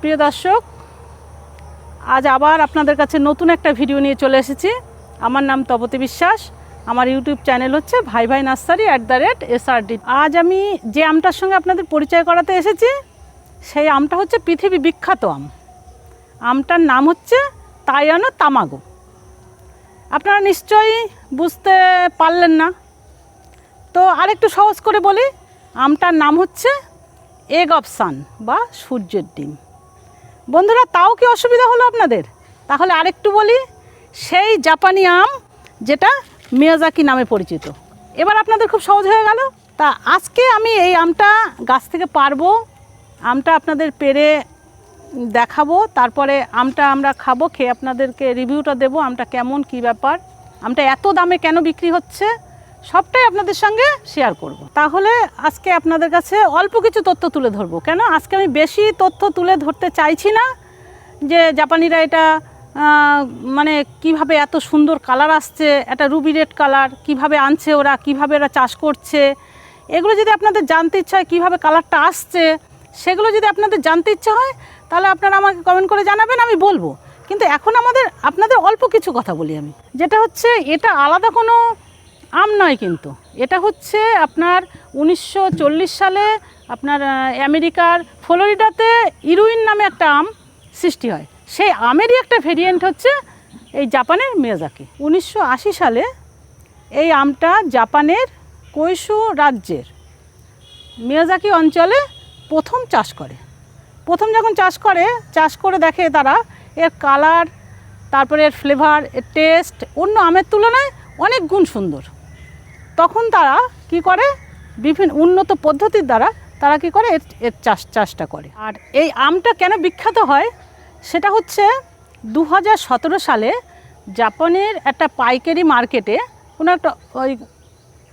প্রিয় দর্শক, আজ আবার আপনাদের কাছে নতুন একটা ভিডিও নিয়ে চলে এসেছি। আমার নাম তপতি বিশ্বাস, আমার ইউটিউব চ্যানেল হচ্ছে ভাই ভাই nursery at the rate SRD আজ আমি যে আমটার সঙ্গে আপনাদের পরিচয় করাতে এসেছি, সেই আমটা হচ্ছে পৃথিবী বিখ্যাত আম। আমটার নাম হচ্ছে তাইয়ানো তামাগো। আপনারা নিশ্চয়ই বুঝতে পারলেন না। তো আরেকটু সহজ করে বলি, আমটার নাম হচ্ছে এগ অফ সান বা সূর্যের ডিম। বন্ধুরা, তাও কি অসুবিধা হলো আপনাদের? তাহলে আরেকটু বলি, সেই জাপানি আম যেটা মিয়াজাকি নামে পরিচিত। এবার আপনাদের খুব সহজ হয়ে গেল। তা আজকে আমি এই আমটা গাছ থেকে পারব, আমটা আপনাদের পেরে দেখাবো, তারপরে আমটা আমরা খাব, খেয়ে আপনাদেরকে রিভিউটা দেবো, আমটা কেমন, কি ব্যাপার, আমটা এত দামে কেন বিক্রি হচ্ছে সবটাই আপনাদের সঙ্গে শেয়ার করব। তাহলে আজকে আপনাদের কাছে অল্প কিছু তথ্য তুলে ধরবো। কেন? আজকে আমি বেশি তথ্য তুলে ধরতে চাইছি না যে জাপানিরা এটা মানে কীভাবে এত সুন্দর কালার আসছে, এটা রুবি রেড কালার কীভাবে আনছে ওরা, কীভাবে ওরা চাষ করছে, এগুলো যদি আপনাদের জানতে ইচ্ছা হয় কীভাবে কালারটা আসছে, সেগুলো যদি আপনাদের জানতে ইচ্ছা হয়, তাহলে আপনারা আমাকে কমেন্ট করে জানাবেন, আমি বলব। কিন্তু এখন আমাদের, আপনাদের অল্প কিছু কথা বলি আমি। যেটা হচ্ছে, এটা আলাদা কোনো আম নয় কিন্তু। এটা হচ্ছে আপনার উনিশশো চল্লিশ সালে আপনার আমেরিকার ফ্লোরিডাতে ইরুইন নামে একটা আম সৃষ্টি হয়। সেই আমেরই একটা ভেরিয়েন্ট হচ্ছে এই জাপানের মেয়াজাকি। উনিশশো আশি সালে এই আমটা জাপানের কৈশু রাজ্যের মিয়াজাকি অঞ্চলে প্রথম চাষ করে। প্রথম যখন চাষ করে চাষ করে দেখে তারা, এর কালার, তারপরে এর ফ্লেভার এর টেস্ট অন্য আমের তুলনায় অনেক গুণ সুন্দর। তখন তারা কি করে? বিভিন্ন উন্নত পদ্ধতির দ্বারা তারা কি করে? এর এর চাষ, চাষটা করে। আর এই আমটা কেন বিখ্যাত হয়? সেটা হচ্ছে দু হাজার সতেরো সালে জাপানের একটা পাইকারি মার্কেটে কোনো একটা ওই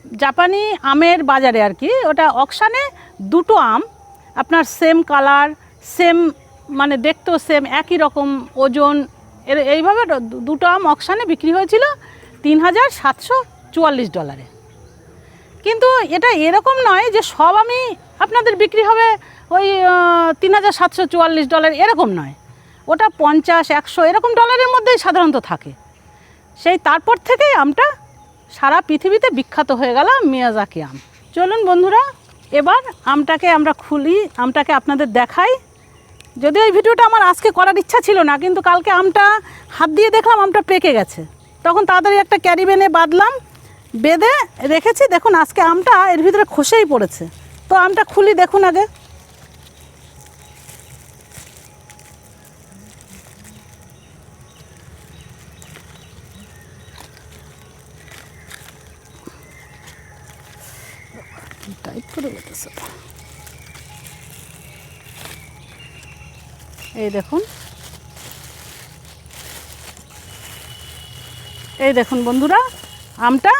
জাপানি আমের বাজারে আর কি, ওটা অকশানে দুটো আম, আপনার সেম কালার সেম মানে দেখতেও সেম একই রকম ওজন, এর, এইভাবে দুটো আম অকশানে বিক্রি হয়েছিল তিন হাজার সাতশো চুয়াল্লিশ ডলারে কিন্তু এটা এরকম নয় যে সব আমি আপনাদের বিক্রি হবে ওই তিন হাজার সাতশো চুয়াল্লিশ ডলার, এরকম নয়। ওটা পঞ্চাশ, একশো, এরকম ডলারের মধ্যেই সাধারণত থাকে। সেই তারপর থেকেই আমটা সারা পৃথিবীতে বিখ্যাত হয়ে গেল মিয়াজাকি আম। চলুন বন্ধুরা, এবার আমটাকে আমরা খুলি, আমটাকে আপনাদের দেখাই। যদিও এই ভিডিওটা আমার আজকে করার ইচ্ছা ছিল না, কিন্তু কালকে আমটা হাত দিয়ে দেখলাম আমটা পেকে গেছে। তখন তাড়াতাড়ি একটা ক্যারি বেনে বাঁধলাম বেঁধে রেখেছি, দেখুন আজকে আমটা এর ভিতরে খসেই পড়েছে। তো আমটা খুলি দেখুন আগে। এই দেখুন। এই দেখুন বন্ধুরা, আমটা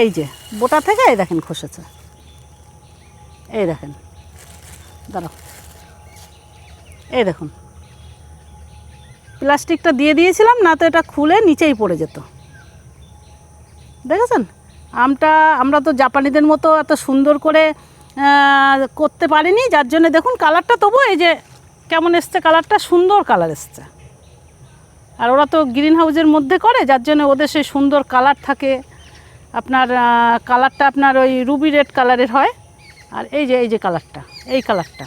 এই যে, বোটা থেকে এই দেখেন খসেছে। এই দেখেন, দাঁড়াও। এই দেখুন। প্লাস্টিকটা দিয়ে দিয়েছিলাম, না তো এটা খুলে নিচেই পড়ে যেত। দেখেছেন? আমটা, আমরা তো জাপানিদের মতো এত সুন্দর করে করতে পারিনি, যার জন্য দেখুন কালারটা তবু এই যে কেমন এসছে কালারটা, সুন্দর কালার এসছে। আর ওরা তো গ্রিন হাউসের মধ্যে করে, যার জন্য ওদের সেই সুন্দর কালার থাকে। আপনার কালারটা আপনার ওই রুবি রেড কালারের হয়। আর এই যে এই যে কালারটা, এই কালারটা।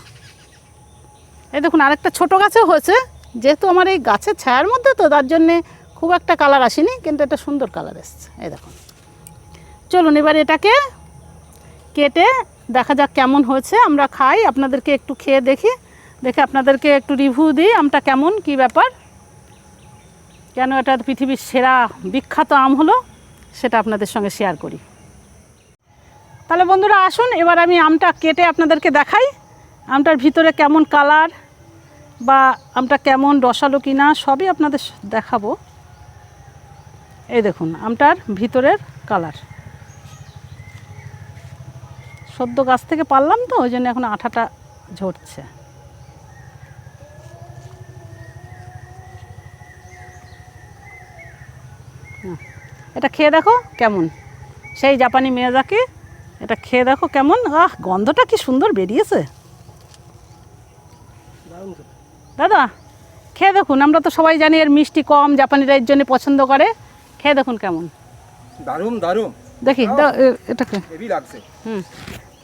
এই দেখুন, আরেকটা ছোট গাছেও হয়েছে। যেহেতু আমার এই গাছের ছায়ার মধ্যে, তো তার জন্যে খুব একটা কালার আসেনি, কিন্তু এটা সুন্দর কালার এসছে। এই দেখুন। চলুন এবার এটাকে কেটে দেখা যাক কেমন হয়েছে। আমরা খাই, আপনাদেরকে একটু খেয়ে দেখি। দেখে আপনাদেরকে একটু রিভিউ দিই, আমটা কেমন, কি ব্যাপার। কেন এটা পৃথিবীর সেরা বিখ্যাত আম হলো? সেটা আপনাদের সঙ্গে শেয়ার করি। তাহলে বন্ধুরা আসুন, এবার আমি আমটা কেটে আপনাদেরকে দেখাই। আমটার ভিতরে কেমন কালার বা আমটা কেমন রসালো কিনা সবই আপনাদের দেখাবো। এই দেখুন, আমটার ভিতরের কালার সদ্য গাছ থেকে পারলাম তো, ওই জন্য এখন আঠাটা ঝরছে। এটা খেয়ে দেখো কেমন। সেই জাপানি মেয়াজাকি এটা খেয়ে দেখো কেমন। আহ গন্ধটা কি সুন্দর বেরিয়েছে। দাদা খেয়ে দেখুন আমরা তো সবাই জানি এর মিষ্টি কম জাপানিরা এর জন্য পছন্দ করে। খেয়ে দেখুন কেমন। দারুণ দারুণ। দেখি এটা হেভি লাগছে। হুম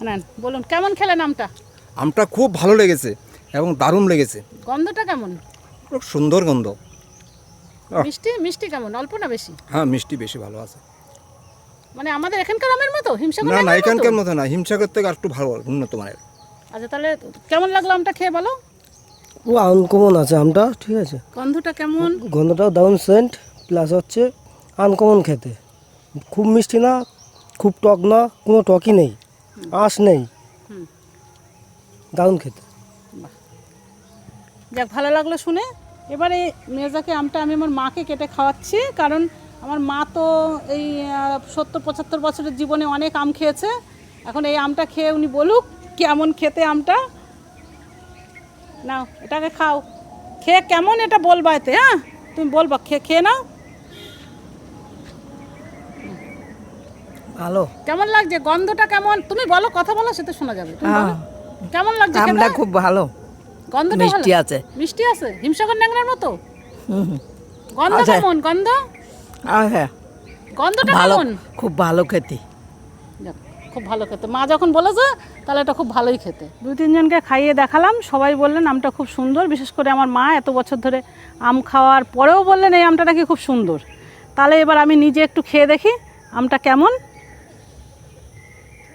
নেন বলুন কেমন খেলেন আমটা? আমটা খুব ভালো লেগেছে এবং দারুণ লেগেছে। গন্ধটা কেমন? খুব সুন্দর গন্ধ। মিষ্টি মিষ্টি কেমন? অল্প না বেশি? হ্যাঁ মিষ্টি বেশি ভালো আছে। মানে আমাদের এখানকার আমের মতো? হিমসাগর না না এখানকার মতো না। হিমসাগর থেকে আর একটু ভালো উন্নত মানের। আচ্ছা তাহলে কেমন লাগল আমটা খেয়ে বলো? ও আনকমন আছে আমটা ঠিক আছে। গন্ধটা কেমন? গন্ধটাও দারুণ সেন্ট প্লাস হচ্ছে আনকমন খেতে। খুব মিষ্টি না খুব টক না কোনো টকই নেই। আঁশ নেই। হুম। দারুণ খেতে। যাক ভালো লাগল শুনে। এবারে মেজাকে আমটা আমি আমার মাকে কেটে খাওয়াচ্ছি কারণ আমার মা তো এই সত্তর পঁচাত্তর বছরের জীবনে অনেক আম খেয়েছে। এখন এই আমটা খেয়ে উনি বলুক কেমন খেতে আমটা। নাও এটাকে খাও। খেয়ে কেমন এটা বলবা এতে হ্যাঁ? তুমি বলবা খেয়ে খেয়ে নাও। ভালো। কেমন লাগছে? গন্ধটা কেমন? তুমি বলো কথা বলো সেটা শোনা যাবে। কেমন লাগছে আমটা খুব ভালো। গন্ধটা মিষ্টি আছে। মিষ্টি আছে? হিমসাগর ন্যাংরার মতো? হুম, হুম। গন্ধ কেমন? গন্ধ? হ্যাঁ। গন্ধটা ভালো কেমন? খুব ভালো খেতে। খুব ভালো খেতে। মা যখন বলেছে তাহলে এটা খুব ভালোই খেতে। দুই তিনজনকে খাইয়ে দেখালাম সবাই বললেন আমটা খুব সুন্দর বিশেষ করে আমার মা এত বছর ধরে আম খাওয়ার পরেও বললেন এই আমটা নাকি খুব সুন্দর। তাহলে এবার আমি নিজে একটু খেয়ে দেখি আমটা কেমন।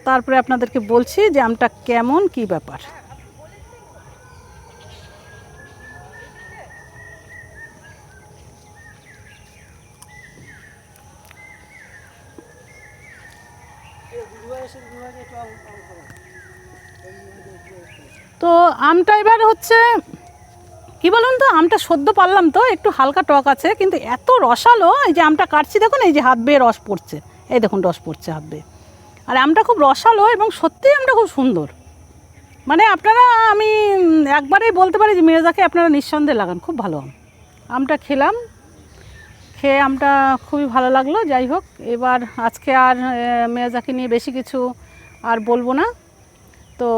তারপরে আপনাদেরকে বলছি যে আমটা কেমন কি ব্যাপার। তো আমটা এবার হচ্ছে, কি বলুন তো, আমটা সদ্য পারলাম তো, একটু হালকা টক আছে, কিন্তু এত রসালো, এই যে আমটা কাটছি, দেখুন, এই যে হাত বেয়ে রস পড়ছে, এই দেখুন, রস পড়ছে হাত বেয়ে। আর আমটা খুব রসালো এবং সত্যিই আমটা খুব সুন্দর। মানে আপনারা, আমি একবারেই বলতে পারি যে মিরাজাকে আপনারা নিঃসন্দেহে লাগান, খুব ভালো আম। আমটা খেলাম, খেয়ে আমটা খুবই ভালো লাগল, যাই হোক, এবার আজকে আর মেয়াজাকে নিয়ে বেশি কিছু আর বলব না। তো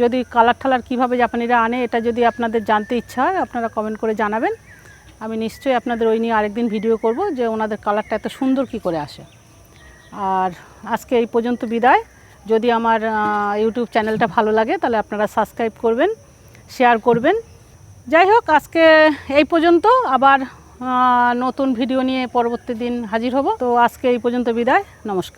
যদি কালার ঠালার কীভাবে জাপানিরা আনে, এটা যদি আপনাদের জানতে ইচ্ছা হয়, আপনারা কমেন্ট করে জানাবেন। আমি নিশ্চয়ই আপনাদের ওই নিয়ে আরেকদিন ভিডিও করব যে ওনাদের কালারটা এত সুন্দর কি করে আসে। আর আজকে এই পর্যন্ত বিদায়। যদি আমার ইউটিউব চ্যানেলটা ভালো লাগে, তাহলে আপনারা সাবস্ক্রাইব করবেন শেয়ার করবেন। যাই হোক, আজকে এই পর্যন্ত। আবার নতুন ভিডিও নিয়ে পরবর্তী দিন হাজির হব। তো আজকে এই পর্যন্ত বিদায়। নমস্কার।